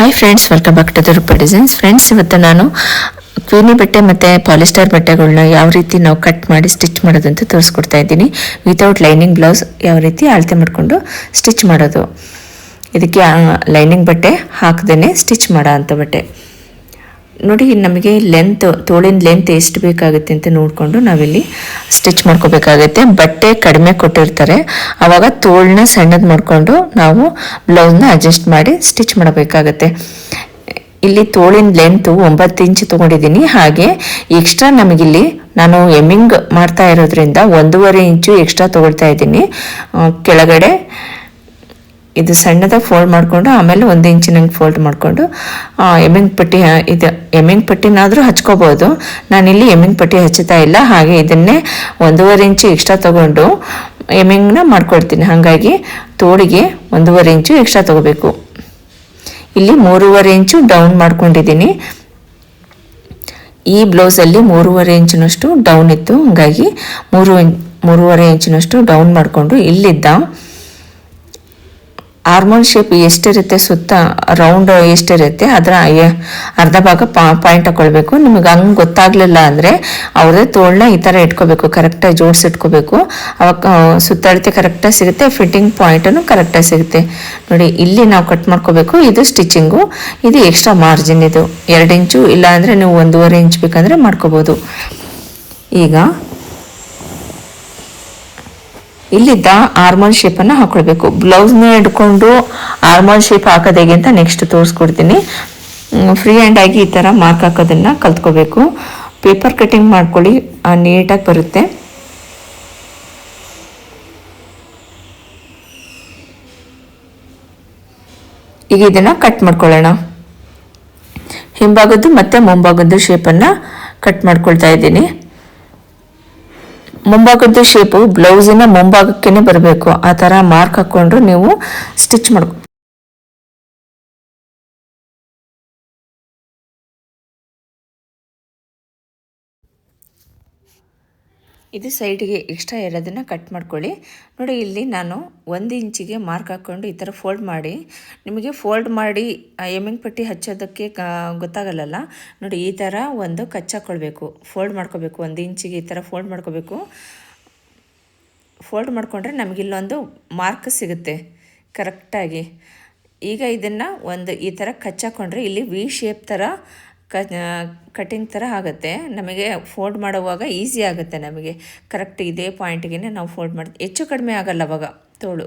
Hi friends welcome back to Durpa designs friends ಇವತ್ತು ನಾನು Queenie ಬಟ್ಟೆ ಮತ್ತು ಪಾಲಿಸ್ಟರ್ ಬಟ್ಟೆಗಳನ್ನ ಯಾವ ರೀತಿ ನಾವು ಕಟ್ ಮಾಡಿ ಸ್ಟಿಚ್ ಮಾಡೋದಂತ ತೋರಿಸ್ಕೊಡ್ತಾ ಇದ್ದೀನಿ. ವಿತೌಟ್ ಲೈನಿಂಗ್ ಬ್ಲೌಸ್ ಯಾವ ರೀತಿ ಅಳತೆ ಮಾಡಿಕೊಂಡು ಸ್ಟಿಚ್ ಮಾಡೋದು. ಇದಕ್ಕೆ ಲೈನಿಂಗ್ ಬಟ್ಟೆ ಹಾಕ್ದೇ ಸ್ಟಿಚ್ ಮಾಡೋ ಅಂಥ ಬಟ್ಟೆ. ನೋಡಿ, ನಮಗೆ ಲೆಂತ್ ತೋಳಿನ ಲೆಂತ್ ಎಷ್ಟು ಬೇಕಾಗುತ್ತೆ ಅಂತ ನೋಡಿಕೊಂಡು ನಾವಿಲ್ಲಿ ಸ್ಟಿಚ್ ಮಾಡ್ಕೋಬೇಕಾಗತ್ತೆ. ಬಟ್ಟೆ ಕಡಿಮೆ ಕೊಟ್ಟಿರ್ತಾರೆ. ಆವಾಗ ತೋಳನ್ನ ಸಣ್ಣದು ಮಾಡಿಕೊಂಡು ನಾವು ಬ್ಲೌಸ್ನ ಅಡ್ಜಸ್ಟ್ ಮಾಡಿ ಸ್ಟಿಚ್ ಮಾಡಬೇಕಾಗತ್ತೆ. ಇಲ್ಲಿ ತೋಳಿನ ಲೆಂತು ಒಂಬತ್ತು ಇಂಚ್ ತೊಗೊಂಡಿದ್ದೀನಿ. ಹಾಗೆ ಎಕ್ಸ್ಟ್ರಾ ನಮಗಿಲ್ಲಿ ನಾನು ಎಮ್ಮಿಂಗ್ ಮಾಡ್ತಾ ಇರೋದ್ರಿಂದ ಒಂದೂವರೆ ಇಂಚು ಎಕ್ಸ್ಟ್ರಾ ತೊಗೊಳ್ತಾ ಇದ್ದೀನಿ. ಕೆಳಗಡೆ ಇದು ಸಣ್ಣದಾಗಿ ಫೋಲ್ಡ್ ಮಾಡಿಕೊಂಡು, ಆಮೇಲೆ ಒಂದು ಇಂಚಿನಂಗೆ ಫೋಲ್ಡ್ ಮಾಡಿಕೊಂಡು ಎಮ್ಮಿಂಗ್ ಪಟ್ಟಿ ಇದು ಎಮ್ಮಿಂಗ್ ಪಟ್ಟಿನಾದರೂ ಹಚ್ಕೋಬೋದು. ನಾನಿಲ್ಲಿ ಎಮ್ಮಿಂಗ್ ಪಟ್ಟಿ ಹಚ್ಚುತ್ತಾ ಇಲ್ಲ. ಹಾಗೆ ಇದನ್ನೇ ಒಂದೂವರೆ ಇಂಚು ಎಕ್ಸ್ಟ್ರಾ ತೊಗೊಂಡು ಎಮ್ಮಿಂಗ್ನ ಮಾಡ್ಕೊಳ್ತೀನಿ ಹಾಗಾಗಿ ತೋಳಿಗೆ ಒಂದೂವರೆ ಇಂಚು ಎಕ್ಸ್ಟ್ರಾ ತೊಗೋಬೇಕು. ಇಲ್ಲಿ ಮೂರುವರೆ ಇಂಚು ಡೌನ್ ಮಾಡ್ಕೊಂಡಿದ್ದೀನಿ. ಈ ಬ್ಲೌಸಲ್ಲಿ ಮೂರುವರೆ ಇಂಚಿನಷ್ಟು ಡೌನ್ ಇತ್ತು. ಹಾಗಾಗಿ ಮೂರು ಮೂರುವರೆ ಇಂಚಿನಷ್ಟು ಡೌನ್ ಮಾಡಿಕೊಂಡು ಇಲ್ಲಿದ್ದ ಆರ್ಮೋಲ್ ಶೇಪ್ ಎಷ್ಟಿರುತ್ತೆ ಸುತ್ತ ರೌಂಡ್ ಎಷ್ಟಿರುತ್ತೆ ಅದರ ಅರ್ಧ ಭಾಗ ಪಾಯಿಂಟ್ ಹಾಕೊಳ್ಬೇಕು ನಿಮಗೆ ಹಂಗೆ ಗೊತ್ತಾಗ್ಲಿಲ್ಲ ಅಂದರೆ ಅವರೇ ತೋಳನ್ನ ಈ ಥರ ಇಟ್ಕೋಬೇಕು ಕರೆಕ್ಟಾಗಿ ಜೋಡಿಸಿಟ್ಕೋಬೇಕು. ಅವಾಗ ಸುತ್ತಳತೆ ಕರೆಕ್ಟಾಗಿ ಸಿಗುತ್ತೆ ಫಿಟ್ಟಿಂಗ್ ಪಾಯಿಂಟನ್ನು ಕರೆಕ್ಟಾಗಿ ಸಿಗುತ್ತೆ. ನೋಡಿ, ಇಲ್ಲಿ ನಾವು ಕಟ್ ಮಾಡ್ಕೋಬೇಕು, ಇದು ಸ್ಟಿಚಿಂಗು ಇದು ಎಕ್ಸ್ಟ್ರಾ ಮಾರ್ಜಿನ್ ಇದು. ಎರಡು ಇಂಚು ಇಲ್ಲ ಅಂದರೆ ನೀವು ಒಂದೂವರೆ ಇಂಚ್ ಬೇಕಂದರೆ ಮಾಡ್ಕೋಬೋದು. ಈಗ ಇಲ್ಲಿದ್ದ ಆರ್ಮಲ್ ಅನ್ನ ಹಾಕೊಳ್ಬೇಕು. ಬ್ಲೌಸ್ನ ಹಿಡ್ಕೊಂಡು ಆರ್ಮಲ್ ಶೇಪ್ ಹಾಕೋದೇಗೆ ಅಂತ ನೆಕ್ಸ್ಟ್ ತೋರಿಸ್ಕೊಡ್ತೀನಿ. ಫ್ರೀ ಹ್ಯಾಂಡ್ ಆಗಿ ಈ ತರ ಮಾರ್ಕ್ ಹಾಕೋದನ್ನ ಕಲ್ತ್ಕೋಬೇಕು. ಪೇಪರ್ ಕಟಿಂಗ್ ಮಾಡ್ಕೊಳ್ಳಿ ನೀಟಾಗಿ ಬರುತ್ತೆ. ಈಗ ಇದನ್ನ ಕಟ್ ಮಾಡ್ಕೊಳ್ಳೋಣ. ಹಿಂಭಾಗದ್ದು ಮತ್ತೆ ಮುಂಭಾಗದ್ದು ಶೇಪನ್ನು ಕಟ್ ಮಾಡ್ಕೊಳ್ತಾ ಇದ್ದೀನಿ. ಮುಂಭಾಗದ ಶೇಪು ಬ್ಲೌಸಿನ ಮುಂಭಾಗಕ್ಕೇನೆ ಬರಬೇಕು. ಆ ಥರ ಮಾರ್ಕ್ ಹಾಕ್ಕೊಂಡು ನೀವು ಸ್ಟಿಚ್ ಮಾಡ್ಕೊ ಇದು ಸೈಡ್ಗೆ ಎಕ್ಸ್ಟ್ರಾ ಇರೋದನ್ನು ಕಟ್ ಮಾಡ್ಕೊಳ್ಳಿ. ನೋಡಿ, ಇಲ್ಲಿ ನಾನು ಒಂದು ಇಂಚಿಗೆ ಮಾರ್ಕ್ ಹಾಕ್ಕೊಂಡು ಈ ಥರ ಫೋಲ್ಡ್ ಮಾಡಿ. ನಿಮಗೆ ಫೋಲ್ಡ್ ಮಾಡಿ ಎಮ್ಮಿಂಗ್ ಪಟ್ಟಿ ಹಚ್ಚೋದಕ್ಕೆ ಗೊತ್ತಾಗಲ್ಲ ನೋಡಿ, ಈ ಥರ ಒಂದು ಕಚ್ಚಾಕೊಳ್ಬೇಕು ಫೋಲ್ಡ್ ಮಾಡ್ಕೋಬೇಕು ಒಂದು ಇಂಚಿಗೆ ಈ ಥರ ಫೋಲ್ಡ್ ಮಾಡ್ಕೋಬೇಕು ಫೋಲ್ಡ್ ಮಾಡಿಕೊಂಡ್ರೆ ನಮಗಿಲ್ಲೊಂದು ಮಾರ್ಕ್ ಸಿಗುತ್ತೆ ಕರೆಕ್ಟಾಗಿ ಈಗ ಇದನ್ನು ಒಂದು ಈ ಥರ ಕಚ್ಚಾಕೊಂಡ್ರೆ ಇಲ್ಲಿ ವಿ ಶೇಪ್ ಥರ ಕಟಿಂಗ್ ಥರ ಆಗುತ್ತೆ. ನಮಗೆ ಫೋಲ್ಡ್ ಮಾಡುವಾಗ ಈಸಿ ಆಗುತ್ತೆ ನಮಗೆ. ಕರೆಕ್ಟ್ ಇದೇ ಪಾಯಿಂಟ್ಗೆ ನಾವು ಫೋಲ್ಡ್ ಮಾಡಿ, ಹೆಚ್ಚು ಕಡಿಮೆ ಆಗಲ್ಲ ಅವಾಗ, ತೋಳು.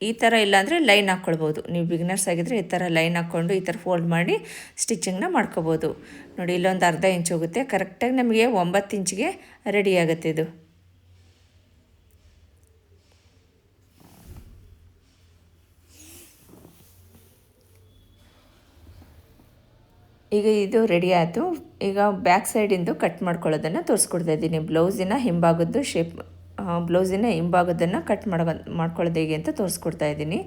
ಈ ಥರ ಇಲ್ಲಾಂದರೆ ಲೈನ್ ಹಾಕ್ಕೊಳ್ಬೋದು ನೀವು ಬಿಗ್ನರ್ಸ್ ಆಗಿದ್ದರೆ ಈ ಥರ ಲೈನ್ ಹಾಕ್ಕೊಂಡು ಈ ಥರ ಫೋಲ್ಡ್ ಮಾಡಿ ಸ್ಟಿಚಿಂಗ್ನ ಮಾಡ್ಕೋಬೋದು. ನೋಡಿ, ಇಲ್ಲೊಂದು ಅರ್ಧ ಇಂಚ್ ಹೋಗುತ್ತೆ. ಕರೆಕ್ಟಾಗಿ ನಮಗೆ ಒಂಬತ್ತು ಇಂಚಿಗೆ ರೆಡಿ ಆಗುತ್ತೆ ಇದು. ಈಗ ಇದು ರೆಡಿ ಆಯಿತು. ಈಗ ಬ್ಯಾಕ್ ಸೈಡಿಂದು ಕಟ್ ಮಾಡ್ಕೊಳ್ಳೋದನ್ನು ತೋರಿಸ್ಕೊಡ್ತಾ ಇದ್ದೀನಿ. ಬ್ಲೌಸಿನ ಹಿಂಭಾಗದ್ದು ಶೇಪ್ ಬ್ಲೌಸಿನ ಹಿಂಭಾಗದನ್ನು ಕಟ್ ಮಾಡೋ ಮಾಡ್ಕೊಳ್ಳೋದು ಹೇಗೆ ಅಂತ ತೋರಿಸ್ಕೊಡ್ತಾ ಇದ್ದೀನಿ.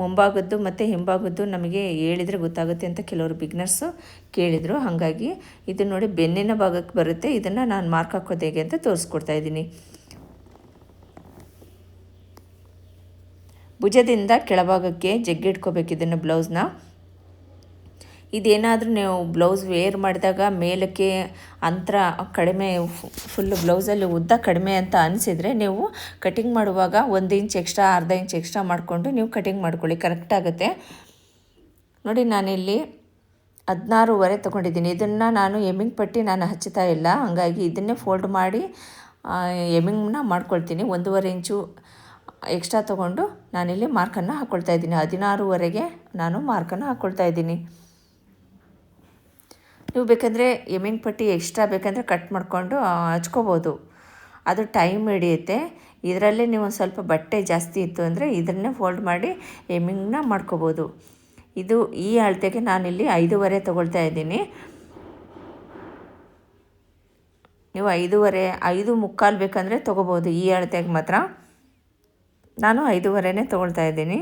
ಮುಂಭಾಗದ್ದು ಮತ್ತು ಹಿಂಭಾಗದ್ದು ನಮಗೆ ಹೇಳಿದರೆ ಗೊತ್ತಾಗುತ್ತೆ ಅಂತ ಕೆಲವರು ಬಿಗ್ನರ್ಸು ಕೇಳಿದರು. ಹಾಗಾಗಿ ಇದು ನೋಡಿ ಬೆನ್ನಿನ ಭಾಗಕ್ಕೆ ಬರುತ್ತೆ. ಇದನ್ನು ನಾನು ಮಾರ್ಕ್ ಹಾಕೋದು ಹೇಗೆ ಅಂತ ತೋರಿಸ್ಕೊಡ್ತಾ ಇದ್ದೀನಿ. ಭುಜದಿಂದ ಕೆಳಭಾಗಕ್ಕೆ ಜಗ್ಗಿಟ್ಕೋಬೇಕು ಇದನ್ನು ಬ್ಲೌಸ್ನ ಇದೇನಾದರೂ ನೀವು ಬ್ಲೌಸ್ ವೇರ್ ಮಾಡಿದಾಗ ಮೇಲಕ್ಕೆ ಅಂತರ ಕಡಿಮೆ ಫುಲ್ಲು ಬ್ಲೌಸಲ್ಲಿ ಉದ್ದ ಕಡಿಮೆ ಅಂತ ಅನಿಸಿದರೆ ನೀವು ಕಟಿಂಗ್ ಮಾಡುವಾಗ ಒಂದು ಇಂಚ್ ಎಕ್ಸ್ಟ್ರಾ ಅರ್ಧ ಇಂಚ್ ಎಕ್ಸ್ಟ್ರಾ ಮಾಡಿಕೊಂಡು ನೀವು ಕಟಿಂಗ್ ಮಾಡ್ಕೊಳ್ಳಿ ಕರೆಕ್ಟ್ ಆಗುತ್ತೆ. ನೋಡಿ, ನಾನಿಲ್ಲಿ ಹದಿನಾರೂವರೆ ತೊಗೊಂಡಿದ್ದೀನಿ. ಇದನ್ನು ನಾನು ಎಮ್ಮಿಂಗ್ ಪಟ್ಟಿ ನಾನು ಹಚ್ಚುತ್ತಾ ಇಲ್ಲ. ಹಾಗಾಗಿ ಇದನ್ನೇ ಫೋಲ್ಡ್ ಮಾಡಿ ಎಮ್ಮಿಂಗ್ನ ಮಾಡ್ಕೊಳ್ತೀನಿ. ಒಂದೂವರೆ ಇಂಚು ಎಕ್ಸ್ಟ್ರಾ ತೊಗೊಂಡು ನಾನಿಲ್ಲಿ ಮಾರ್ಕನ್ನು ಹಾಕ್ಕೊಳ್ತಾ ಇದ್ದೀನಿ. ಹದಿನಾರೂವರೆಗೆ ನಾನು ಮಾರ್ಕನ್ನು ಹಾಕ್ಕೊಳ್ತಾ ಇದ್ದೀನಿ. ನೀವು ಬೇಕಂದರೆ ಎಮ್ಮಿಂಗ್ ಪಟ್ಟಿ ಎಕ್ಸ್ಟ್ರಾ ಬೇಕಂದರೆ ಕಟ್ ಮಾಡಿಕೊಂಡು ಹಚ್ಕೋಬೋದು. ಅದು ಟೈಮ್ ಹಿಡಿಯುತ್ತೆ. ಇದರಲ್ಲೇ ನೀವು ಸ್ವಲ್ಪ ಬಟ್ಟೆ ಜಾಸ್ತಿ ಇತ್ತು ಅಂದರೆ ಇದನ್ನೇ ಫೋಲ್ಡ್ ಮಾಡಿ ಎಮ್ಮಿಂಗ್ನ ಮಾಡ್ಕೋಬೋದು. ಇದು ಈ ಅಳತೆಗೆ ನಾನಿಲ್ಲಿ ಐದೂವರೆ ತೊಗೊಳ್ತಾ ಇದ್ದೀನಿ. ನೀವು ಐದೂವರೆ, ಐದು ಮುಕ್ಕಾಲು ಬೇಕಂದರೆ ತೊಗೋಬೋದು ಈ ಅಳತೆಗೆ ಮಾತ್ರ. ನಾನು ಐದೂವರೆನೇ ತೊಗೊಳ್ತಾ ಇದ್ದೀನಿ.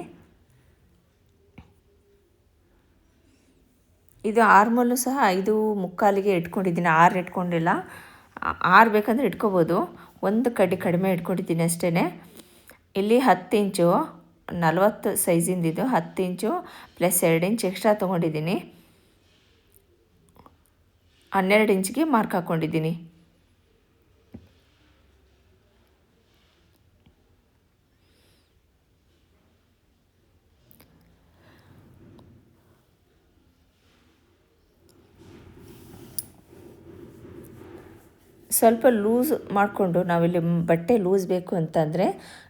ಇದು ಆರ್ಮಲ್ಲು ಸಹ ಐದು ಮುಕ್ಕಾಲಿಗೆ ಇಟ್ಕೊಂಡಿದ್ದೀನಿ, ಆರು ಇಟ್ಕೊಂಡಿಲ್ಲ. ಆರು ಬೇಕಂದರೆ ಇಟ್ಕೋಬೋದು. ಒಂದು ಕಡ್ಡಿ ಕಡಿಮೆ ಇಟ್ಕೊಂಡಿದ್ದೀನಿ ಅಷ್ಟೇ ಇಲ್ಲಿ ಹತ್ತು ಇಂಚು, ನಲವತ್ತು ಸೈಜಿಂದಿದ್ದು ಹತ್ತು ಇಂಚು ಪ್ಲಸ್ ಎರಡು ಇಂಚ್ ಎಕ್ಸ್ಟ್ರಾ ತೊಗೊಂಡಿದ್ದೀನಿ. ಹನ್ನೆರಡು ಇಂಚಿಗೆ ಮಾರ್ಕ್ ಹಾಕ್ಕೊಂಡಿದ್ದೀನಿ ಸ್ವಲ್ಪ ಲೂಸ್ ಮಾಡಿಕೊಂಡು ನಾವಿಲ್ಲಿ ಬಟ್ಟೆ ಲೂಸ್ ಬೇಕು ಅಂತಂದರೆ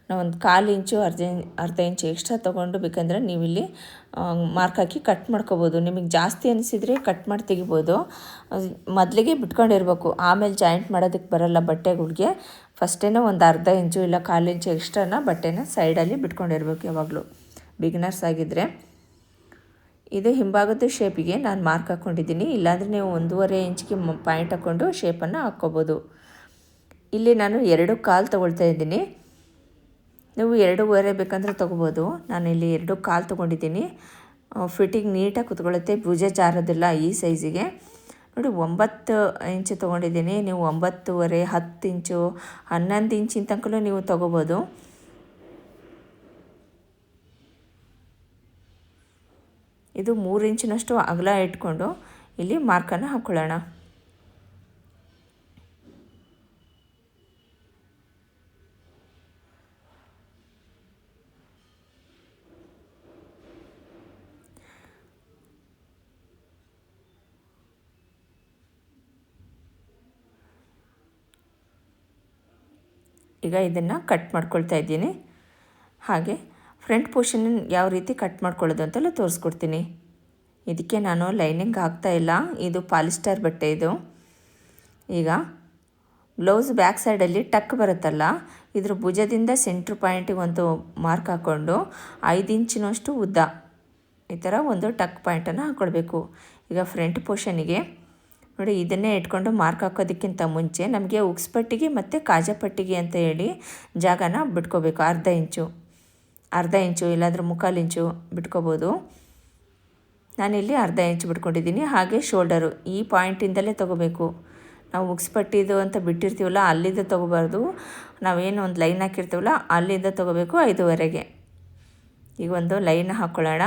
ನಾವೊಂದು ಕಾಲು ಇಂಚು, ಅರ್ಧ ಅರ್ಧ ಇಂಚು ಎಕ್ಸ್ಟ್ರಾ ತೊಗೊಂಡು ಬೇಕಂದರೆ ನೀವಿಲ್ಲಿ ಮಾರ್ಕ್ ಹಾಕಿ ಕಟ್ ಮಾಡ್ಕೋಬೋದು. ನಿಮಗೆ ಜಾಸ್ತಿ ಅನಿಸಿದರೆ ಕಟ್ ಮಾಡಿ ತೆಗಿಬೋದು. ಮೊದಲಿಗೆ ಬಿಟ್ಕೊಂಡಿರ್ಬೇಕು. ಆಮೇಲೆ ಜಾಯಿಂಟ್ ಮಾಡೋದಕ್ಕೆ ಬರಲ್ಲ ಬಟ್ಟೆಗಳಿಗೆ. ಫಸ್ಟೇನೋ ಒಂದು ಅರ್ಧ ಇಂಚು ಇಲ್ಲ ಕಾಲು ಇಂಚು ಎಕ್ಸ್ಟ್ರಾನ ಬಟ್ಟೆನ ಸೈಡಲ್ಲಿ ಬಿಟ್ಕೊಂಡಿರ್ಬೇಕು ಯಾವಾಗಲೂ. ಬಿಗಿನರ್ಸ್ ಆಗಿದ್ದರೆ ಇದು ಹಿಂಭಾಗದ ಶೇಪಿಗೆ ನಾನು ಮಾರ್ಕ್ ಹಾಕ್ಕೊಂಡಿದ್ದೀನಿ ಇಲ್ಲಾಂದರೆ ನೀವು ಒಂದೂವರೆ ಇಂಚಿಗೆ ಪಾಯಿಂಟ್ ಹಾಕ್ಕೊಂಡು ಶೇಪನ್ನು ಹಾಕ್ಕೋಬೋದು. ಇಲ್ಲಿ ನಾನು ಎರಡು ಕಾಲು ತೊಗೊಳ್ತಾ ಇದ್ದೀನಿ. ನೀವು ಎರಡೂವರೆ ಬೇಕಂದ್ರೆ ತೊಗೋಬೋದು. ನಾನು ಇಲ್ಲಿ ಎರಡು ಕಾಲು ತೊಗೊಂಡಿದ್ದೀನಿ. ಫಿಟ್ಟಿಂಗ್ ನೀಟಾಗಿ ಕುತ್ಕೊಳ್ಳುತ್ತೆ. ಭುಜ ಜಾರೋದಿಲ್ಲ ಈ ಸೈಜಿಗೆ ನೋಡಿ, ಒಂಬತ್ತು ಇಂಚು ತೊಗೊಂಡಿದ್ದೀನಿ. ನೀವು ಒಂಬತ್ತುವರೆ, ಹತ್ತು ಇಂಚು, ಹನ್ನೊಂದು ಇಂಚಿನ ತನಕಲೂ ನೀವು ತೊಗೋಬೋದು. ಇದು ಮೂರು ಇಂಚಿನಷ್ಟು ಅಗಲ ಇಟ್ಕೊಂಡು ಇಲ್ಲಿ ಮಾರ್ಕನ್ನು ಹಾಕ್ಕೊಳ್ಳೋಣ ಈಗ ಇದನ್ನು ಕಟ್ ಮಾಡ್ಕೊಳ್ತಾ ಇದ್ದೀನಿ. ಹಾಗೆ ಫ್ರಂಟ್ ಪೋರ್ಷನ್ ಯಾವ ರೀತಿ ಕಟ್ ಮಾಡ್ಕೊಳ್ಳೋದು ಅಂತೆಲ್ಲ ತೋರಿಸ್ಕೊಡ್ತೀನಿ. ಇದಕ್ಕೆ ನಾನು ಲೈನಿಂಗ್ ಹಾಕ್ತಾ ಇಲ್ಲ. ಇದು ಪಾಲಿಸ್ಟರ್ ಬಟ್ಟೆ ಇದು. ಈಗ ಬ್ಲೌಸ್ ಬ್ಯಾಕ್ ಸೈಡಲ್ಲಿ ಟಕ್ ಬರುತ್ತಲ್ಲ, ಇದ್ರ ಭುಜದಿಂದ ಸೆಂಟ್ರ್ ಪಾಯಿಂಟಿಗೆ ಒಂದು ಮಾರ್ಕ್ ಹಾಕ್ಕೊಂಡು ಐದು ಇಂಚಿನಷ್ಟು ಉದ್ದ ಈ ಥರ ಒಂದು ಟಕ್ ಪಾಯಿಂಟನ್ನು ಹಾಕ್ಕೊಳ್ಬೇಕು ಈಗ ಫ್ರಂಟ್ ಪೋರ್ಷನಿಗೆ ನೋಡಿ, ಇದನ್ನೇ ಇಟ್ಕೊಂಡು ಮಾರ್ಕ್ ಹಾಕೋದಕ್ಕಿಂತ ಮುಂಚೆ ನಮಗೆ ಉಕ್ಸ್ಪಟ್ಟಿಗೆ ಮತ್ತು ಕಾಜಪಟ್ಟಿಗೆ ಅಂತ ಹೇಳಿ ಜಾಗನ ಬಿಟ್ಕೋಬೇಕು ಅರ್ಧ ಇಂಚು. ಅರ್ಧ ಇಂಚು ಇಲ್ಲಾಂದರೆ ಮುಕ್ಕಾಲು ಇಂಚು ಬಿಟ್ಕೋಬೋದು. ನಾನಿಲ್ಲಿ ಅರ್ಧ ಇಂಚು ಬಿಟ್ಕೊಂಡಿದ್ದೀನಿ. ಹಾಗೆ ಶೋಲ್ಡರು ಈ ಪಾಯಿಂಟಿಂದಲೇ ತೊಗೋಬೇಕು. ನಾವು ಮುಗಿಸ್ಪಟ್ಟಿದ್ದು ಅಂತ ಬಿಟ್ಟಿರ್ತೀವಲ್ಲ, ಅಲ್ಲಿಂದ ತೊಗೋಬಾರ್ದು. ನಾವೇನು ಒಂದು ಲೈನ್ ಹಾಕಿರ್ತೀವಲ್ಲ, ಅಲ್ಲಿಂದ ತೊಗೋಬೇಕು ಐದುವರೆಗೆ. ಈಗ ಒಂದು ಲೈನ್ ಹಾಕ್ಕೊಳ್ಳೋಣ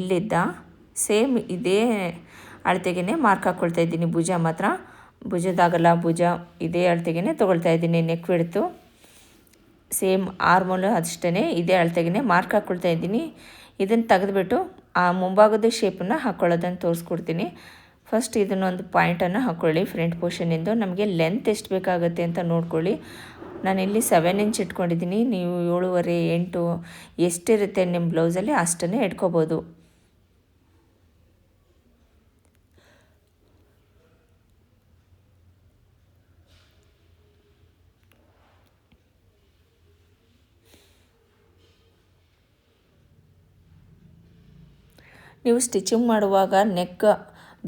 ಇಲ್ಲಿದ್ದ ಸೇಮ್ ಇದೇ ಅಳತೆಗೆ ಮಾರ್ಕ್ ಹಾಕ್ಕೊಳ್ತಾ ಇದ್ದೀನಿ. ಭುಜ ಮಾತ್ರ. ಭುಜದಾಗಲ್ಲ ಭುಜ, ಇದೇ ಅಳತೆಗೆ ತೊಗೊಳ್ತಾ ಇದ್ದೀನಿ. ನೆಕ್ ಬಿಡ್ತು ಸೇಮ್ ಆರ್ಮೋಲು ಅಷ್ಟೇ ಇದೇ ಅಳತೆಗೆ ಮಾರ್ಕ್ ಹಾಕ್ಕೊಳ್ತಾ ಇದ್ದೀನಿ. ಇದನ್ನು ತೆಗೆದುಬಿಟ್ಟು ಆ ಮುಂಭಾಗದ ಶೇಪನ್ನು ಹಾಕ್ಕೊಳ್ಳೋದನ್ನು ತೋರಿಸ್ಕೊಡ್ತೀನಿ. ಫಸ್ಟ್ ಇದನ್ನೊಂದು ಪಾಯಿಂಟನ್ನು ಹಾಕ್ಕೊಳ್ಳಿ ಫ್ರಂಟ್ ಪೋರ್ಷನಿಂದ ನಮಗೆ ಲೆಂತ್ ಎಷ್ಟು ಬೇಕಾಗುತ್ತೆ ಅಂತ ನೋಡ್ಕೊಳ್ಳಿ. ನಾನು ಇಲ್ಲಿ ಸೆವೆನ್ ಇಂಚ್ ಇಟ್ಕೊಂಡಿದ್ದೀನಿ. ನೀವು ಏಳುವರೆ ಎಂಟು ಎಷ್ಟಿರುತ್ತೆ ನಿಮ್ಮ ಬ್ಲೌಸಲ್ಲಿ ಅಷ್ಟನ್ನೇ ಇಟ್ಕೋಬೋದು. ನೀವು ಸ್ಟಿಚಿಂಗ್ ಮಾಡುವಾಗ ನೆಕ್,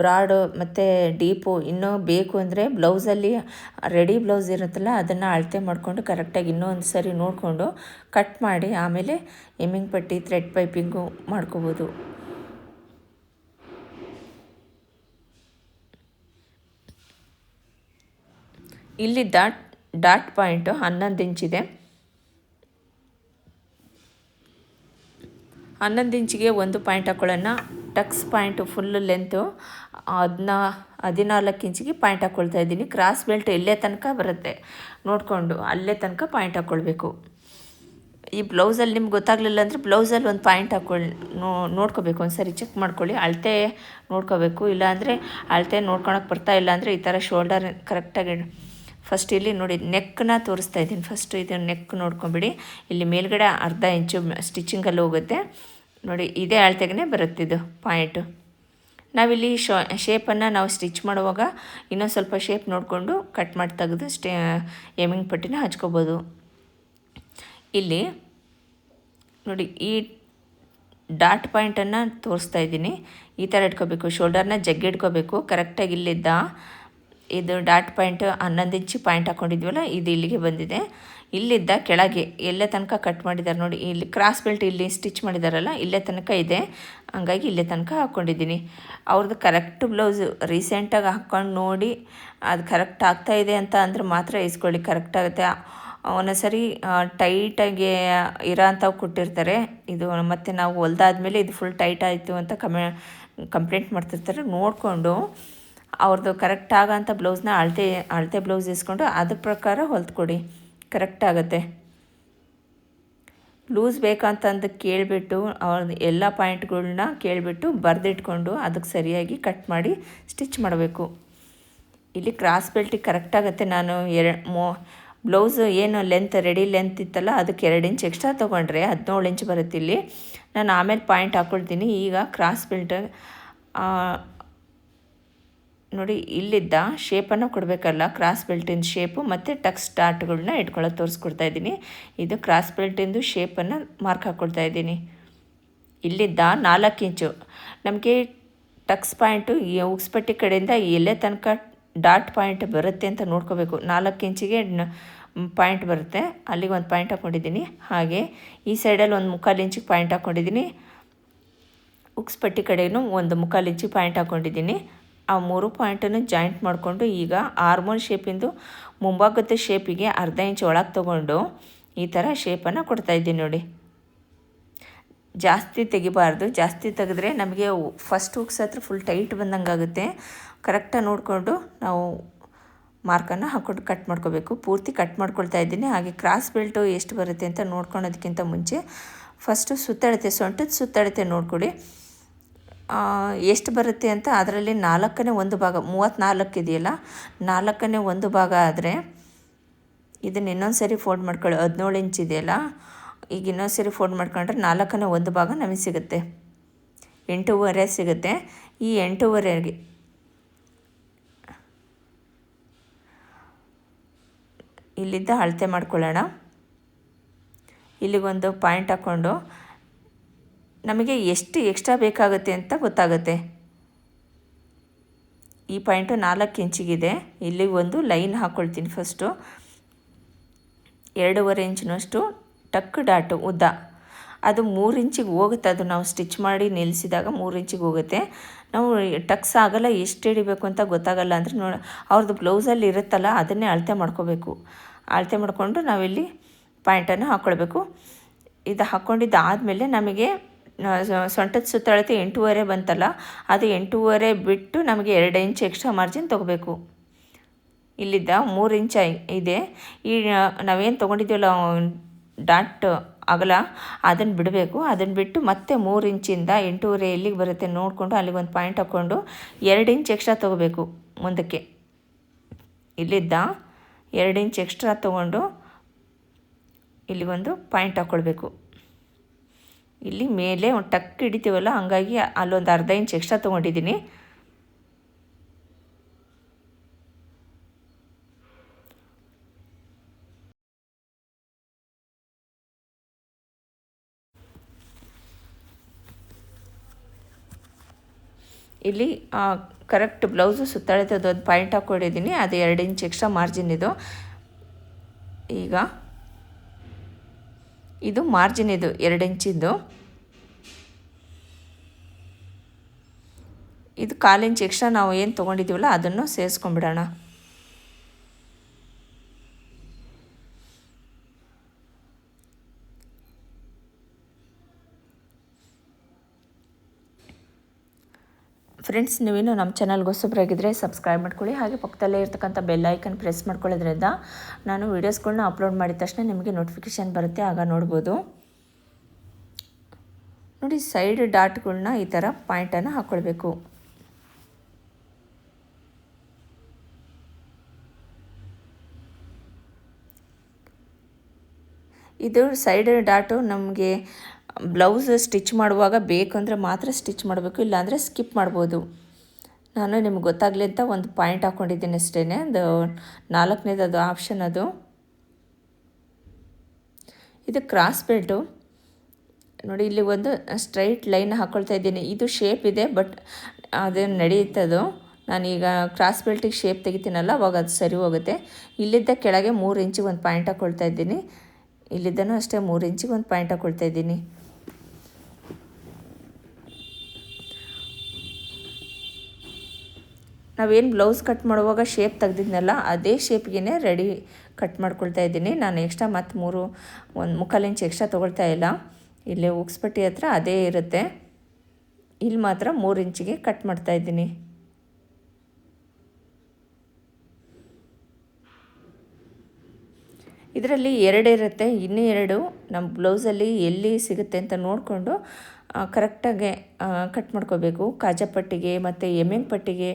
ಬ್ರಾಡು ಮತ್ತು ಡೀಪು ಇನ್ನೂ ಬೇಕು ಅಂದರೆ ಬ್ಲೌಸಲ್ಲಿ ರೆಡಿ ಬ್ಲೌಸ್ ಇರುತ್ತಲ್ಲ, ಅದನ್ನು ಅಳತೆ ಮಾಡಿಕೊಂಡು ಕರೆಕ್ಟಾಗಿ ಇನ್ನೊಂದು ಸರಿ ನೋಡಿಕೊಂಡು ಕಟ್ ಮಾಡಿ ಆಮೇಲೆ ಎಮ್ಮಿಂಗ್ ಪಟ್ಟಿ, ಥ್ರೆಡ್ ಪೈಪಿಂಗು ಮಾಡ್ಕೋಬೋದು. ಇಲ್ಲಿ ಡಾಟ್ ಡಾಟ್ ಪಾಯಿಂಟು ಹನ್ನೊಂದು ಇಂಚಿದೆ. ಹನ್ನೊಂದು ಇಂಚಿಗೆ ಒಂದು ಪಾಯಿಂಟ್ ಹಾಕ್ಕೊಳ್ಳೋಣ ಟಕ್ಸ್ ಪಾಯಿಂಟು ಫುಲ್ ಲೆಂತು. ಅದನ್ನ ಹದಿನಾಲ್ಕು ಇಂಚಿಗೆ ಪಾಯಿಂಟ್ ಹಾಕ್ಕೊಳ್ತಾ ಇದ್ದೀನಿ. ಕ್ರಾಸ್ ಬೆಲ್ಟ್ ಇಲ್ಲೇ ತನಕ ಬರುತ್ತೆ. ನೋಡಿಕೊಂಡು ಅಲ್ಲೇ ತನಕ ಪಾಯಿಂಟ್ ಹಾಕ್ಕೊಳ್ಬೇಕು ಈ ಬ್ಲೌಸಲ್ಲಿ ನಿಮ್ಗೆ ಗೊತ್ತಾಗಲಿಲ್ಲ ಅಂದರೆ ಬ್ಲೌಸಲ್ಲಿ ಒಂದು ಪಾಯಿಂಟ್ ಹಾಕ್ಕೊಳ್ಳಿ ನೋ, ನೋಡ್ಕೋಬೇಕು. ಒಂದು ಸರಿ ಚೆಕ್ ಮಾಡ್ಕೊಳ್ಳಿ. ಅಳತೆ ನೋಡ್ಕೋಬೇಕು. ಇಲ್ಲಾಂದರೆ ಅಳತೆ ನೋಡ್ಕೊಳಕ್ಕೆ ಬರ್ತಾ ಇಲ್ಲ ಅಂದರೆ ಈ ಥರ ಶೋಲ್ಡರ್ ಕರೆಕ್ಟಾಗಿ ಫಸ್ಟ್ ಇಲ್ಲಿ ನೋಡಿ ನೆಕ್ನ ತೋರಿಸ್ತಾ ಇದ್ದೀನಿ. ಫಸ್ಟ್ ಇದು ನೆಕ್ ನೋಡ್ಕೊಂಬಿಡಿ. ಇಲ್ಲಿ ಮೇಲ್ಗಡೆ ಅರ್ಧ ಇಂಚು ಸ್ಟಿಚಿಂಗಲ್ಲಿ ಹೋಗುತ್ತೆ. ನೋಡಿ, ಇದೇ ಅಳತೆಗೆ ಬರುತ್ತಿದ್ದು ಪಾಯಿಂಟು ನಾವಿಲ್ಲಿ ಶೋ ಶೇಪನ್ನು ನಾವು ಸ್ಟಿಚ್ ಮಾಡುವಾಗ ಇನ್ನೊಂದು ಸ್ವಲ್ಪ ಶೇಪ್ ನೋಡಿಕೊಂಡು ಕಟ್ ಮಾಡಿ ತೆಗೆದು ಸ್ಟೇ ಎಮಿಂಗ್ ಪಟ್ಟಿನ ಹಚ್ಕೋಬೋದು. ಇಲ್ಲಿ ನೋಡಿ, ಈ ಡಾಟ್ ಪಾಯಿಂಟನ್ನು ತೋರಿಸ್ತಾ ಇದ್ದೀನಿ. ಈ ಥರ ಇಟ್ಕೋಬೇಕು. ಶೋಲ್ಡರ್ನ ಜಗ್ಗಿ ಇಟ್ಕೋಬೇಕು. ಕರೆಕ್ಟಾಗಿ ಇಲ್ಲಿದ್ದ ಇದು ಡಾಟ್ ಪಾಯಿಂಟ್ ಹನ್ನೊಂದು ಇಂಚು ಪಾಯಿಂಟ್ ಹಾಕ್ಕೊಂಡಿದ್ವಲ್ಲ ಇದು ಇಲ್ಲಿಗೆ ಬಂದಿದೆ. ಇಲ್ಲಿದ್ದ ಕೆಳಗೆ, ಎಲ್ಲೇ ತನಕ ಕಟ್ ಮಾಡಿದ್ದಾರೆ ನೋಡಿ, ಇಲ್ಲಿ ಕ್ರಾಸ್ ಬೆಲ್ಟ್ ಇಲ್ಲಿ ಸ್ಟಿಚ್ ಮಾಡಿದಾರಲ್ಲ, ಇಲ್ಲೇ ತನಕ ಇದೆ. ಹಂಗಾಗಿ ಇಲ್ಲೇ ತನಕ ಹಾಕ್ಕೊಂಡಿದ್ದೀನಿ ಅವ್ರದ್ದು ಕರೆಕ್ಟ್ ಬ್ಲೌಸು ರೀಸೆಂಟಾಗಿ ಹಾಕ್ಕೊಂಡು ನೋಡಿ, ಅದು ಕರೆಕ್ಟ್ ಆಗ್ತಾ ಇದೆ ಅಂತ ಅಂದ್ರೆ ಮಾತ್ರ ಇಸ್ಕೊಳ್ಳಿ ಕರೆಕ್ಟ್ ಆಗುತ್ತೆ. ಒಂದೊಂದ್ಸರಿ ಟೈಟಾಗಿ ಇರೋ ಅಂಥವು ಕೊಟ್ಟಿರ್ತಾರೆ. ಇದು ಮತ್ತು ನಾವು ಹೊಲ್ದಾದ್ಮೇಲೆ ಇದು ಫುಲ್ ಟೈಟ್ ಆಯಿತು ಅಂತ ಕಮೆ ಕಂಪ್ಲೇಂಟ್ ಮಾಡ್ತಿರ್ತಾರೆ. ನೋಡಿಕೊಂಡು ಅವ್ರದ್ದು ಕರೆಕ್ಟ್ ಆಗೋಂಥ ಬ್ಲೌಸ್ನ ಅಳತೆ ಅಳತೆ ಬ್ಲೌಸ್ ಇಸ್ಕೊಂಡು ಅದ್ರ ಪ್ರಕಾರ ಹೊಲ್ದ್ಕೊಡಿ ಕರೆಕ್ಟ್ ಆಗುತ್ತೆ. ಲೂಸ್ ಬೇಕಂತಂದು ಕೇಳಿಬಿಟ್ಟು ಅವ್ರ ಎಲ್ಲ ಪಾಯಿಂಟ್ಗಳನ್ನ ಕೇಳಿಬಿಟ್ಟು ಬರೆದಿಟ್ಕೊಂಡು ಅದಕ್ಕೆ ಸರಿಯಾಗಿ ಕಟ್ ಮಾಡಿ ಸ್ಟಿಚ್ ಮಾಡಬೇಕು. ಇಲ್ಲಿ ಕ್ರಾಸ್ ಬೆಲ್ಟಿಗೆ ಕರೆಕ್ಟ್ ಆಗುತ್ತೆ. ನಾನು ಎರ, ಮೋ ಬ್ಲೌಸ್ ಏನು ಲೆಂತ್ ರೆಡಿ ಲೆಂತ್ ಇತ್ತಲ್ಲ ಅದಕ್ಕೆ ಎರಡು ಇಂಚ್ ಎಕ್ಸ್ಟ್ರಾ ತೊಗೊಂಡ್ರೆ ಹದಿನೇಳು ಇಂಚ್ ಬರುತ್ತೆ ಇಲ್ಲಿ. ನಾನು ಆಮೇಲೆ ಪಾಯಿಂಟ್ ಹಾಕ್ಕೊಳ್ತೀನಿ ಈಗ ಕ್ರಾಸ್ ಬೆಲ್ಟ್ ನೋಡಿ, ಇಲ್ಲಿದ್ದ ಶೇಪನ್ನು ಕೊಡಬೇಕಲ್ಲ ಕ್ರಾಸ್ ಬೆಲ್ಟಿನ ಶೇಪು ಮತ್ತು ಟಕ್ ಸ್ಟಾರ್ಟ್ಗಳನ್ನ ಇಟ್ಕೊಳ್ಳೋದು ತೋರಿಸ್ಕೊಡ್ತಾ ಇದ್ದೀನಿ. ಇದು ಕ್ರಾಸ್ ಬೆಲ್ಟಿಂದು ಶೇಪನ್ನು ಮಾರ್ಕ್ ಹಾಕ್ಕೊಳ್ತಾ ಇದ್ದೀನಿ. ಇಲ್ಲಿದ್ದ ನಾಲ್ಕು ಇಂಚು ನಮಗೆ ಟಕ್ಸ್ ಪಾಯಿಂಟು ಉಗ್ಸ್ಪಟ್ಟಿ ಕಡೆಯಿಂದ ಎಲ್ಲೇ ತನಕ ಡಾಟ್ ಪಾಯಿಂಟ್ ಬರುತ್ತೆ ಅಂತ ನೋಡ್ಕೋಬೇಕು. ನಾಲ್ಕು ಇಂಚಿಗೆ ಪಾಯಿಂಟ್ ಬರುತ್ತೆ. ಅಲ್ಲಿಗೆ ಒಂದು ಪಾಯಿಂಟ್ ಹಾಕ್ಕೊಂಡಿದ್ದೀನಿ ಹಾಗೆ ಈ ಸೈಡಲ್ಲಿ ಒಂದು ಮುಕ್ಕಾಲು ಇಂಚಿಗೆ ಪಾಯಿಂಟ್ ಹಾಕ್ಕೊಂಡಿದ್ದೀನಿ ಉಕ್ಸ್ಪಟ್ಟಿ ಕಡೆಯೂ ಒಂದು ಮುಕ್ಕಾಲು ಇಂಚಿಗೆ ಪಾಯಿಂಟ್ ಹಾಕ್ಕೊಂಡಿದ್ದೀನಿ ಆ ಮೂರು ಪಾಯಿಂಟನ್ನು ಜಾಯಿಂಟ್ ಮಾಡಿಕೊಂಡು ಈಗ ಆರ್ಮೋಲ್ ಶೇಪಿಂದು ಮುಂಭಾಗದ ಶೇಪಿಗೆ ಅರ್ಧ ಇಂಚು ಒಳಗೆ ತೊಗೊಂಡು ಈ ಥರ ಶೇಪನ್ನು ಕೊಡ್ತಾಯಿದ್ದೀನಿ ನೋಡಿ. ಜಾಸ್ತಿ ತೆಗಿಬಾರ್ದು. ಜಾಸ್ತಿ ತೆಗೆದ್ರೆ ನಮಗೆ ಫಸ್ಟ್ ಹುಕ್ಸ್ ಹತ್ರ ಫುಲ್ ಟೈಟ್ ಬಂದಂಗೆ ಆಗುತ್ತೆ. ಕರೆಕ್ಟಾಗಿ ನೋಡಿಕೊಂಡು ನಾವು ಮಾರ್ಕನ್ನು ಹಾಕ್ಕೊಂಡು ಕಟ್ ಮಾಡ್ಕೋಬೇಕು. ಪೂರ್ತಿ ಕಟ್ ಮಾಡ್ಕೊಳ್ತಾ ಇದ್ದೀನಿ. ಹಾಗೆ ಕ್ರಾಸ್ ಬೆಲ್ಟು ಎಷ್ಟು ಬರುತ್ತೆ ಅಂತ ನೋಡ್ಕೊಳೋದಕ್ಕಿಂತ ಮುಂಚೆ ಫಸ್ಟು ಸುತ್ತಳತೆ ಸೊಂಟದ ಸುತ್ತಳತೆ ನೋಡ್ಕೊಡಿ ಎಷ್ಟು ಬರುತ್ತೆ ಅಂತ ಅದರಲ್ಲಿ ನಾಲ್ಕನೇ ಒಂದು ಭಾಗ ಮೂವತ್ತ್ನಾಲ್ಕು ಇದೆಯಲ್ಲ? ನಾಲ್ಕನೇ ಒಂದು ಭಾಗ ಆದರೆ ಇದನ್ನು ಇನ್ನೊಂದು ಸರಿ ಫೋಲ್ಡ್ ಮಾಡ್ಕೊಳ್ಳಿ. ಹದಿನೇಳು ಇಂಚ್ ಇದೆಯಲ್ಲ? ಈಗ ಇನ್ನೊಂದು ಸರಿ ಫೋಲ್ಡ್ ಮಾಡ್ಕೊಂಡ್ರೆ ನಾಲ್ಕನೇ ಒಂದು ಭಾಗ ನಮಗೆ ಸಿಗುತ್ತೆ. ಎಂಟೂವರೆ ಸಿಗುತ್ತೆ. ಈ ಎಂಟೂವರೆಗೆ ಇಲ್ಲಿದ್ದ ಅಳತೆ ಮಾಡ್ಕೊಳ್ಳೋಣ. ಇಲ್ಲಿಗೊಂದು ಪಾಯಿಂಟ್ ಹಾಕ್ಕೊಂಡು ನಮಗೆ ಎಷ್ಟು ಎಕ್ಸ್ಟ್ರಾ ಬೇಕಾಗುತ್ತೆ ಅಂತ ಗೊತ್ತಾಗುತ್ತೆ. ಈ ಪಾಯಿಂಟು ನಾಲ್ಕು ಇಂಚಿಗಿದೆ. ಇಲ್ಲಿ ಒಂದು ಲೈನ್ ಹಾಕ್ಕೊಳ್ತೀನಿ ಫಸ್ಟು ಎರಡೂವರೆ ಇಂಚಿನಷ್ಟು ಟಕ್ ಡಾಟು ಉದ್ದ. ಅದು ಮೂರು ಇಂಚಿಗೆ ಹೋಗುತ್ತೆ. ಅದು ನಾವು ಸ್ಟಿಚ್ ಮಾಡಿ ನಿಲ್ಲಿಸಿದಾಗ ಮೂರು ಇಂಚಿಗೆ ಹೋಗುತ್ತೆ. ನಾವು ಟಕ್ಸ್ ಆಗಲ್ಲ, ಎಷ್ಟು ಹಿಡಿಬೇಕು ಅಂತ ಗೊತ್ತಾಗಲ್ಲ ಅಂದರೆ ನೋಡಿ ಅವ್ರದ್ದು ಬ್ಲೌಸಲ್ಲಿ ಇರುತ್ತಲ್ಲ, ಅದನ್ನೇ ಅಳತೆ ಮಾಡ್ಕೋಬೇಕು. ಅಳತೆ ಮಾಡಿಕೊಂಡು ನಾವಿಲ್ಲಿ ಪಾಯಿಂಟನ್ನು ಹಾಕ್ಕೊಳ್ಬೇಕು ಇದು ಹಾಕ್ಕೊಂಡಿದ್ದಾದಮೇಲೆ ನಮಗೆ ಸೊಂಟದ ಸುತ್ತಳತೆ ಎಂಟೂವರೆ ಬಂತಲ್ಲ, ಅದು ಎಂಟೂವರೆ ಬಿಟ್ಟು ನಮಗೆ ಎರಡು ಇಂಚ್ ಎಕ್ಸ್ಟ್ರಾ ಮಾರ್ಜಿನ್ ತೊಗೋಬೇಕು. ಇಲ್ಲಿದ್ದ ಮೂರು ಇಂಚ್ ಇದೆ. ಈ ನಾವೇನು ತೊಗೊಂಡಿದ್ದೀವಲ್ಲ, ಡಾಟ್ ಅಗಲ ಅದನ್ನು ಬಿಡಬೇಕು. ಅದನ್ನು ಬಿಟ್ಟು ಮತ್ತೆ ಮೂರು ಇಂಚಿಂದ ಎಂಟೂವರೆ ಎಲ್ಲಿಗೆ ಬರುತ್ತೆ. ನೋಡಿಕೊಂಡು ಅಲ್ಲಿಗೆ ಒಂದು ಪಾಯಿಂಟ್ ಹಾಕ್ಕೊಂಡು ಎರಡು ಇಂಚ್ ಎಕ್ಸ್ಟ್ರಾ ತೊಗೋಬೇಕು ಮುಂದಕ್ಕೆ. ಇಲ್ಲಿದ್ದ ಎರಡು ಇಂಚ್ ಎಕ್ಸ್ಟ್ರಾ ತೊಗೊಂಡು ಇಲ್ಲಿಗೊಂದು ಪಾಯಿಂಟ್ ಹಾಕ್ಕೊಳ್ಬೇಕು ಇಲ್ಲಿ ಮೇಲೆ ಒಂದು ಟಕ್ ಹಿಡಿತೀವಲ್ಲ, ಹಂಗಾಗಿ ಅಲ್ಲೊಂದು ಅರ್ಧ ಇಂಚ್ ಎಕ್ಸ್ಟ್ರಾ ತೊಗೊಂಡಿದ್ದೀನಿ. ಇಲ್ಲಿ ಕರೆಕ್ಟ್ ಬ್ಲೌಸು ಸುತ್ತಳತದ ಒಂದು ಪಾಯಿಂಟ್ ಹಾಕ್ಕೊಂಡಿದ್ದೀನಿ ಅದು ಎರಡು ಇಂಚ್ ಎಕ್ಸ್ಟ್ರಾ ಮಾರ್ಜಿನ್ ಇದು. ಈಗ ಇದು ಮಾರ್ಜಿನ್ ಇದು ಎರಡು ಇಂಚಿದ್ದು ಇದು ಕಾಲು ಇಂಚ್ ಎಕ್ಸ್ಟ್ರಾ ನಾವು ಏನು ತೊಗೊಂಡಿದ್ದೀವಲ್ಲ ಅದನ್ನು ಸೇರಿಸ್ಕೊಂಬಿಡೋಣ. ಫ್ರೆಂಡ್ಸ್ ನೀವೇನು ನಮ್ಮ ಚಾನಲ್ಗೆ ಹೊಸಬ್ರಾಗಿದ್ದರೆ ಸಬ್ಸ್ಕ್ರೈಬ್ ಮಾಡ್ಕೊಳ್ಳಿ. ಹಾಗೆ ಪಕ್ಕದಲ್ಲೇ ಇರ್ತಕ್ಕಂಥ ಬೆಲ್ ಐಕನ್ ಪ್ರೆಸ್ ಮಾಡ್ಕೊಳ್ಳೋದ್ರಿಂದ ನಾನು ವೀಡಿಯೋಸ್ಗಳನ್ನ ಅಪ್ಲೋಡ್ ಮಾಡಿದ ತಕ್ಷಣ ನಿಮಗೆ ನೋಟಿಫಿಕೇಷನ್ ಬರುತ್ತೆ. ಆಗ ನೋಡ್ಬೋದು. ನೋಡಿ ಸೈಡ್ ಡಾಟ್ಗಳನ್ನ ಈ ಥರ ಪಾಯಿಂಟನ್ನು ಹಾಕ್ಕೊಳ್ಬೇಕು ಇದು ಸೈಡ್ ಡಾಟು ನಮಗೆ ಬ್ಲೌಸ್ ಸ್ಟಿಚ್ ಮಾಡುವಾಗ ಬೇಕಂದರೆ ಮಾತ್ರ ಸ್ಟಿಚ್ ಮಾಡಬೇಕು, ಇಲ್ಲಾಂದರೆ ಸ್ಕಿಪ್ ಮಾಡ್ಬೋದು. ನಾನು ನಿಮ್ಗೆ ಗೊತ್ತಾಗಲಿ ಅಂತ ಒಂದು ಪಾಯಿಂಟ್ ಹಾಕ್ಕೊಂಡಿದ್ದೀನಿ ಅಷ್ಟೇ ಅದು ನಾಲ್ಕನೇದು ಅದು ಆಪ್ಷನ್ ಅದು. ಇದು ಕ್ರಾಸ್ ಬೆಲ್ಟು. ನೋಡಿ, ಇಲ್ಲಿ ಒಂದು ಸ್ಟ್ರೈಟ್ ಲೈನ್ ಹಾಕ್ಕೊಳ್ತಾ ಇದ್ದೀನಿ. ಇದು ಶೇಪ್ ಇದೆ, ಬಟ್ ಅದೇನು ನಡೆಯುತ್ತದು ನಾನೀಗ ಕ್ರಾಸ್ ಬೆಲ್ಟಿಗೆ ಶೇಪ್ ತೆಗಿತೀನಲ್ಲ, ಅವಾಗ ಅದು ಸರಿ ಹೋಗುತ್ತೆ. ಇಲ್ಲಿದ್ದ ಕೆಳಗೆ ಮೂರು ಇಂಚಿಗೆ ಒಂದು ಪಾಯಿಂಟ್ ಹಾಕ್ಕೊಳ್ತಾ ಇದ್ದೀನಿ. ಇಲ್ಲಿದ್ದನೂ ಅಷ್ಟೇ ಮೂರು ಇಂಚಿಗೆ ಒಂದು ಪಾಯಿಂಟ್ ಹಾಕ್ಕೊಳ್ತಾ ಇದ್ದೀನಿ. ನಾವೇನು ಬ್ಲೌಸ್ ಕಟ್ ಮಾಡುವಾಗ ಶೇಪ್ ತೆಗ್ದಿದ್ನಲ್ಲ, ಅದೇ ಶೇಪ್ಗೇ ರೆಡಿ ಕಟ್ ಮಾಡ್ಕೊಳ್ತಾ ಇದ್ದೀನಿ. ನಾನು ಎಕ್ಸ್ಟ್ರಾ ಮತ್ತು ಮೂರು, ಒಂದು ಮುಕ್ಕಾಲು ಇಂಚ್ ಎಕ್ಸ್ಟ್ರಾ ತೊಗೊಳ್ತಾ ಇಲ್ಲ. ಇಲ್ಲಿ ಉಗ್ಸ್ಪಟ್ಟಿ ಹತ್ರ ಅದೇ ಇರುತ್ತೆ. ಇಲ್ಲಿ ಮಾತ್ರ ಮೂರು ಇಂಚಿಗೆ ಕಟ್ ಮಾಡ್ತಾ ಇದ್ದೀನಿ. ಇದರಲ್ಲಿ ಎರಡು ಇರುತ್ತೆ. ಇನ್ನೂ ಎರಡು ನಮ್ಮ ಬ್ಲೌಸಲ್ಲಿ ಎಲ್ಲಿ ಸಿಗುತ್ತೆ ಅಂತ ನೋಡಿಕೊಂಡು ಕರೆಕ್ಟಾಗಿ ಕಟ್ ಮಾಡ್ಕೋಬೇಕು. ಕಾಜಾಪಟ್ಟಿಗೆ ಮತ್ತು ಎಮ್ಮಿಂಗ್ ಪಟ್ಟಿಗೆ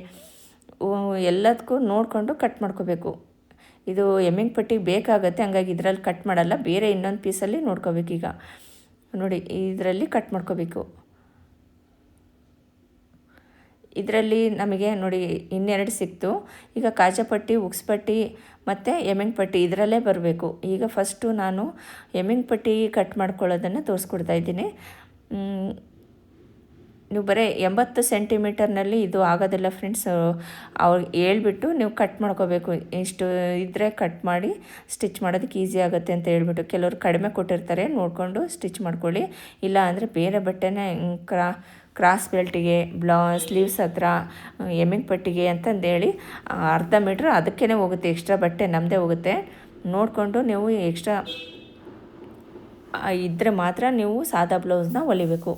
ಎಲ್ಲದಕ್ಕೂ ನೋಡಿಕೊಂಡು ಕಟ್ ಮಾಡ್ಕೋಬೇಕು. ಇದು ಎಮ್ಮಿಂಗ್ ಪಟ್ಟಿ ಬೇಕಾಗತ್ತೆ, ಹಂಗಾಗಿ ಇದರಲ್ಲಿ ಕಟ್ ಮಾಡಲ್ಲ, ಬೇರೆ ಇನ್ನೊಂದು ಪೀಸಲ್ಲಿ ನೋಡ್ಕೋಬೇಕೀಗ ನೋಡಿ, ಇದರಲ್ಲಿ ಕಟ್ ಮಾಡ್ಕೋಬೇಕು. ಇದರಲ್ಲಿ ನಮಗೆ ನೋಡಿ ಇನ್ನೆರಡು ಸಿಕ್ತು. ಈಗ ಕಾಜಪಟ್ಟಿ ಉಕ್ಸ್ಪಟ್ಟಿ ಮತ್ತು ಎಮ್ಮಿಂಗ್ ಪಟ್ಟಿ ಇದರಲ್ಲೇ ಬರಬೇಕು. ಈಗ ಫಸ್ಟು ನಾನು ಎಮ್ಮಿಂಗ್ ಪಟ್ಟಿ ಕಟ್ ಮಾಡ್ಕೊಳ್ಳೋದನ್ನು ತೋರಿಸ್ಕೊಡ್ತಾ ಇದ್ದೀನಿ. ನೀವು ಬರೀ ಎಂಬತ್ತು ಸೆಂಟಿಮೀಟರ್ನಲ್ಲಿ ಇದು ಆಗೋದಿಲ್ಲ ಫ್ರೆಂಡ್ಸ್. ಅವ್ರು ಹೇಳ್ಬಿಟ್ಟು ನೀವು ಕಟ್ ಮಾಡ್ಕೋಬೇಕು. ಇಷ್ಟು ಇದ್ದರೆ ಕಟ್ ಮಾಡಿ ಸ್ಟಿಚ್ ಮಾಡೋದಕ್ಕೆ ಈಸಿ ಆಗುತ್ತೆ ಅಂತ ಹೇಳ್ಬಿಟ್ಟು ಕೆಲವರು ಕಡಿಮೆ ಕೊಟ್ಟಿರ್ತಾರೆ, ನೋಡಿಕೊಂಡು ಸ್ಟಿಚ್ ಮಾಡ್ಕೊಳ್ಳಿ. ಇಲ್ಲ ಅಂದರೆ ಬೇರೆ ಬಟ್ಟೆನೇ ಕ್ರಾ, ಕ್ರಾಸ್ ಬೆಲ್ಟಿಗೆ, ಬ್ಲೌ, ಸ್ಲೀವ್ಸ್ ಹತ್ರ, ಎಮ್ಮಿಂಗ್ ಪಟ್ಟಿಗೆ ಅಂತಂದೇಳಿ ಅರ್ಧ ಮೀಟ್ರ್ ಅದಕ್ಕೇ ಹೋಗುತ್ತೆ, ಎಕ್ಸ್ಟ್ರಾ ಬಟ್ಟೆ ನಮ್ಮದೇ ಹೋಗುತ್ತೆ. ನೋಡಿಕೊಂಡು ನೀವು ಎಕ್ಸ್ಟ್ರಾ ಇದ್ದರೆ ಮಾತ್ರ ನೀವು ಸಾದಾ ಬ್ಲೌಸ್ನ ಹೊಲಿಬೇಕು.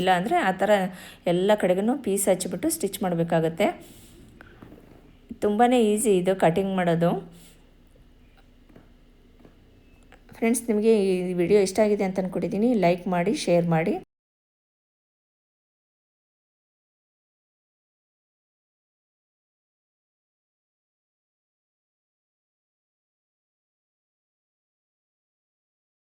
ಇಲ್ಲಾಂದರೆ ಆ ಥರ ಎಲ್ಲ ಕಡೆಗೂ ಪೀಸ್ ಹಚ್ಚಿಬಿಟ್ಟು ಸ್ಟಿಚ್ ಮಾಡಬೇಕಾಗತ್ತೆ. ತುಂಬಾ ಈಸಿ ಇದು ಕಟಿಂಗ್ ಮಾಡೋದು. ಫ್ರೆಂಡ್ಸ್, ನಿಮಗೆ ಈ ವಿಡಿಯೋ ಇಷ್ಟ ಆಗಿದೆ ಅಂತ ಅಂದ್ಕೊಂಡಿದ್ದೀನಿ ಲೈಕ್ ಮಾಡಿ, ಶೇರ್ ಮಾಡಿ.